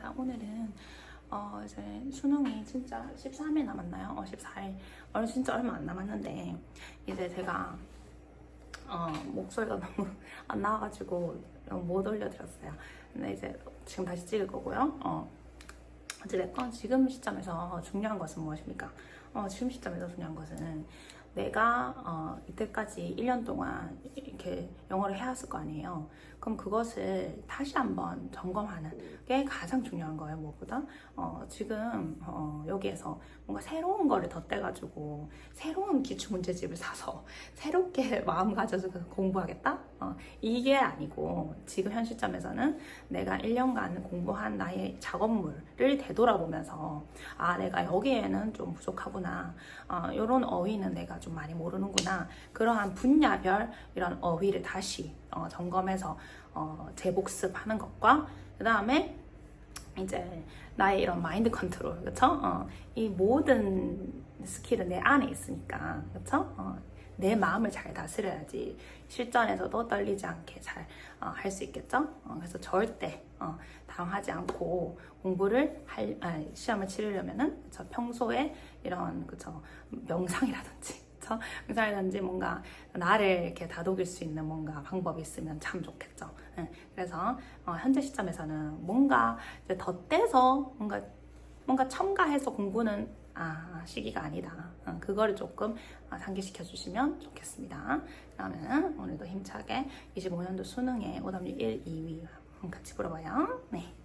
자, 오늘은 어 이제 수능이 진짜 13일 남았나요? 어 14일. 얼 진짜 얼마 안 남았는데 이제 제가 어 목소리가 너무 안 나와가지고 못 올려드렸어요. 근데 이제 지금 다시 찍을 거고요. 어 어찌됐건 지금 시점에서 중요한 것은 무엇입니까? 어, 지금 시점에서 중요한 것은 내가 어, 이때까지 1년 동안 이렇게 영어를 해왔을 거 아니에요. 그럼 그것을 다시 한번 점검하는 게 가장 중요한 거예요, 무엇보다. 어, 지금 어, 여기에서 뭔가 새로운 거를 덧대가지고 새로운 기출 문제집을 사서 새롭게 마음 가져서 공부하겠다? 어, 이게 아니고 지금 현 시점에서는 내가 1년간 공부한 나의 작업물을 되돌아보면서 아 내가 여기에는 좀 부족하구나 어, 이런 어휘는 내가 좀 많이 모르는구나 그러한 분야별 이런 어휘를 다시 어, 점검해서 어, 재복습하는 것과 그 다음에 이제 나의 이런 마인드 컨트롤 그쵸? 어, 이 모든 스킬은 내 안에 있으니까 그쵸? 어, 내 마음을 잘 다스려야지 실전에서도 떨리지 않게 잘 할수 있겠죠? 어, 그래서 절대 어, 당하지 않고 공부를 할 아, 시험을 치르려면은 저 평소에 이런 그쵸 명상이라든지 그쵸? 명상이라든지 뭔가 나를 이렇게 다독일 수 있는 뭔가 방법이 있으면 참 좋겠죠. 예, 그래서 어, 현재 시점에서는 뭔가 이제 덧대서 뭔가 뭔가 첨가해서 공부는 아, 시기가 아니다. 어, 그거를 조금 어, 상기시켜 주시면 좋겠습니다. 그러면 오늘도 힘차게 25년도 수능에 오답률 1, 2위 같이 풀어봐요. 네.